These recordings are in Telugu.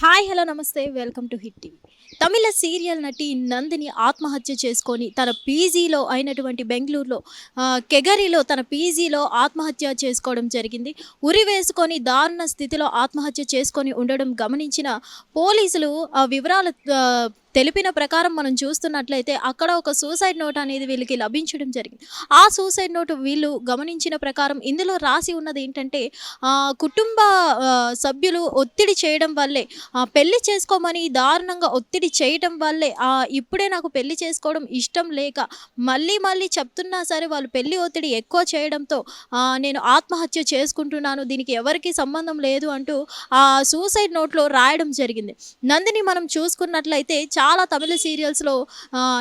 హాయ్ హలో నమస్తే welcome to hit TV. Tamil serial నటి నందిని ఆత్మహత్య చేసుకొని తన పీజీలో అయినటువంటి బెంగళూరులో కెగరిలో తన పీజీలో ఆత్మహత్య చేసుకోవడం జరిగింది. ఉరి వేసుకొని దారుణ స్థితిలో ఆత్మహత్య చేసుకొని ఉండడం గమనించిన పోలీసులు ఆ వివరాలు తెలిపిన ప్రకారం మనం చూస్తున్నట్లయితే అక్కడ ఒక సూసైడ్ నోట్ అనేది వీళ్ళకి లభించడం జరిగింది. ఆ సూసైడ్ నోట్ వీళ్ళు గమనించిన ప్రకారం ఇందులో రాసి ఉన్నది ఏంటంటే కుటుంబ సభ్యులు ఒత్తిడి చేయడం వల్లే పెళ్ళి చేసుకోమని దారుణంగా ఒత్తిడి చేయడం వల్లే ఇప్పుడే నాకు పెళ్ళి చేసుకోవడం ఇష్టం లేక మళ్ళీ మళ్ళీ చెప్తున్నా సరే వాళ్ళు పెళ్ళి ఒత్తిడి ఎక్కువ చేయడంతో నేను ఆత్మహత్య చేసుకుంటున్నాను దీనికి ఎవరికి సంబంధం లేదు అంటూ ఆ సూసైడ్ నోట్లో రాయడం జరిగింది. నందిని మనం చూసుకున్నట్లయితే చాలా చాలా తమిళ సీరియల్స్లో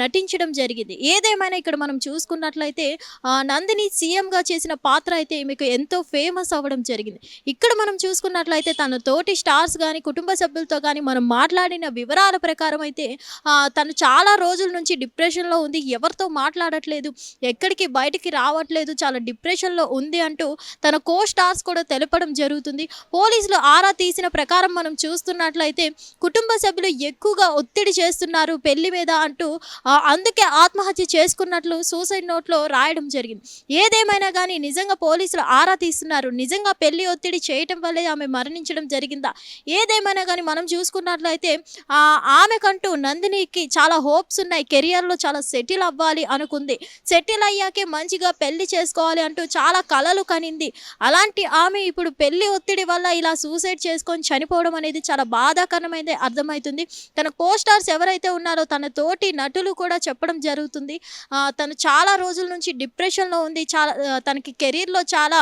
నటించడం జరిగింది. ఏదేమైనా ఇక్కడ మనం చూసుకున్నట్లయితే నందిని సీఎంగా చేసిన పాత్ర అయితే మీకు ఎంతో ఫేమస్ అవ్వడం జరిగింది. ఇక్కడ మనం చూసుకున్నట్లయితే తన తోటి స్టార్స్ కానీ కుటుంబ సభ్యులతో కానీ మనం మాట్లాడిన వివరాల ప్రకారం అయితే తను చాలా రోజుల నుంచి డిప్రెషన్లో ఉంది. ఎవరితో మాట్లాడట్లేదు. ఎక్కడికి బయటికి రావట్లేదు. చాలా డిప్రెషన్లో ఉంది అంటూ తన కో స్టార్స్ కూడా తెలపడం జరుగుతుంది. పోలీసులు ఆరా తీసిన ప్రకారం మనం చూస్తున్నట్లయితే కుటుంబ సభ్యులు ఎక్కువగా ఒత్తిడి చేస్తున్నారు పెళ్ళి మీద అంటూ అందుకే ఆత్మహత్య చేసుకున్నట్లు సూసైడ్ నోట్లో రాయడం జరిగింది. ఏదేమైనా కానీ నిజంగా పోలీసులు ఆరా తీస్తున్నారు. నిజంగా పెళ్ళి ఒత్తిడి చేయటం వల్లే ఆమె మరణించడం జరిగిందా? ఏదేమైనా కానీ మనం చూసుకున్నట్లయితే ఆమెకంటూ నందినికి చాలా హోప్స్ ఉన్నాయి. కెరియర్లో చాలా సెటిల్ అవ్వాలి అనుకుంది. సెటిల్ అయ్యాకే మంచిగా పెళ్ళి చేసుకోవాలి అంటూ చాలా కలలు కనింది. అలాంటి ఆమె ఇప్పుడు పెళ్ళి ఒత్తిడి వల్ల ఇలా సూసైడ్ చేసుకొని చనిపోవడం అనేది చాలా బాధాకరమైనది అర్థమవుతుంది. తన కో ఎవరైతే ఉన్నారో తన తోటి నటులు కూడా చెప్పడం జరుగుతుంది. తను చాలా రోజుల నుంచి డిప్రెషన్లో ఉంది. చాలా తనకి కెరీర్లో చాలా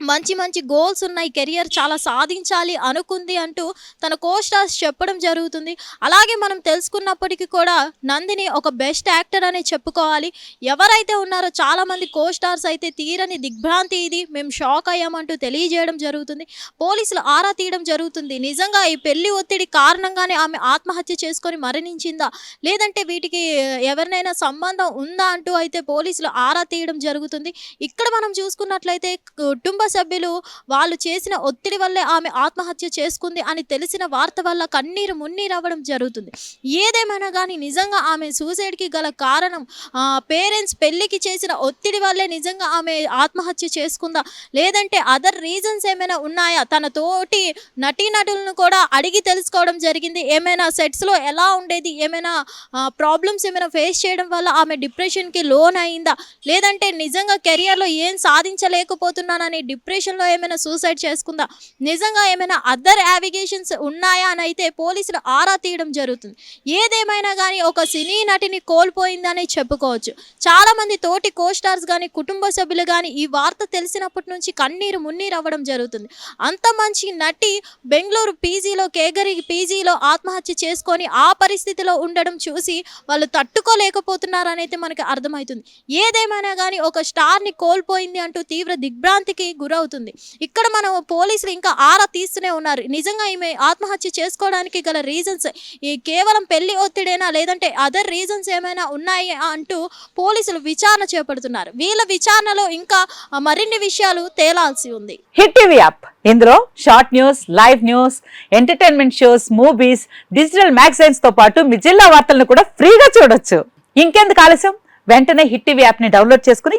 మంచి మంచి గోల్స్ ఉన్నాయి కెరియర్ చాలా సాధించాలి అనుకుంది అంటూ తన కోస్టార్స్ చెప్పడం జరుగుతుంది. అలాగే మనం తెలుసుకున్నప్పటికీ కూడా నందిని ఒక బెస్ట్ యాక్టర్ అనే చెప్పుకోవాలి. ఎవరైతే ఉన్నారో చాలామంది కోస్టార్స్ అయితే తీరని దిగ్భ్రాంతి ఇది. మేము షాక్ అయ్యామంటూ తెలియజేయడం జరుగుతుంది. పోలీసులు ఆరా తీయడం జరుగుతుంది. నిజంగా ఈ పెళ్ళి ఒత్తిడి కారణంగానే ఆమె ఆత్మహత్య చేసుకొని మరణించిందా? లేదంటే వీటికి ఎవరినైనా సంబంధం ఉందా అంటూ అయితే పోలీసులు ఆరా తీయడం జరుగుతుంది. ఇక్కడ మనం చూసుకున్నట్లయితే కుటుంబ సభ్యులు వాళ్ళు చేసిన ఒత్తిడి వల్లే ఆమె ఆత్మహత్య చేసుకుంది అని తెలిసిన వార్త వల్ల కన్నీరు మున్నీరు అవ్వడం జరుగుతుంది. ఏదేమైనా కానీ నిజంగా ఆమె సూసైడ్కి గల కారణం పేరెంట్స్ పెళ్ళికి చేసిన ఒత్తిడి వల్లే నిజంగా ఆమె ఆత్మహత్య చేసుకుందా? లేదంటే అదర్ రీజన్స్ ఏమైనా ఉన్నాయా? తన తోటి నటీనటులను కూడా అడిగి తెలుసుకోవడం జరిగింది. ఏమైనా సెట్స్లో ఎలా ఉండేది? ఏమైనా ప్రాబ్లమ్స్ ఏమైనా ఫేస్ చేయడం వల్ల ఆమె డిప్రెషన్కి లోన్ అయిందా లేదంటే నిజంగా కెరియర్లో ఏం సాధించలేకపోతున్నానని డిప్రెషన్లో ఏమైనా సూసైడ్ చేసుకుందా? నిజంగా ఏమైనా అదర్ యావిగేషన్స్ ఉన్నాయా అని అయితే పోలీసులు ఆరా తీయడం జరుగుతుంది. ఏదేమైనా కానీ ఒక సినీ నటిని కోల్పోయిందని చెప్పుకోవచ్చు. చాలామంది తోటి కోస్టార్స్ కానీ కుటుంబ సభ్యులు కానీ ఈ వార్త తెలిసినప్పటి నుంచి కన్నీరు మున్నీరు అవ్వడం జరుగుతుంది. అంత మంచి నటి బెంగళూరు పీజీలో కేగరి పీజీలో ఆత్మహత్య చేసుకొని ఆ పరిస్థితిలో ఉండడం చూసి వాళ్ళు తట్టుకోలేకపోతున్నారనైతే మనకి అర్థమవుతుంది. ఏదేమైనా కానీ ఒక స్టార్ని కోల్పోయింది అంటూ తీవ్ర దిగ్భ్రాంతికి గురవుతుంది. ఇక్కడ మనం పోలీసులు ఇంకా ఆరా తీస్తూనే ఉన్నారు. నిజంగా ఈమె ఆత్మహత్య చేసుకోవడానికి గల రీజన్స్ ఈ కేవలం పెళ్ళి ఒత్తిడేనా లేదంటే అదర్ రీజన్స్ ఏమైనా ఉన్నాయి అంటూ పోలీసులు విచారణ చేపడుతున్నారు. వీళ్ళ విచారణలో ఇంకా మరిన్ని విషయాలు తేలాల్సి ఉంది. Hit TV app. ఇందులో short news live news entertainment shows movies digital మ్యాగజైన్స్తో పాటు మీ జిల్లా వార్తలను కూడా ఫ్రీగా చూడొచ్చు. ఇంకెందుకు ఆలస్యం? వెంటనే హిట్ టీవీ యాప్ని డౌన్లోడ్ చేసుకుని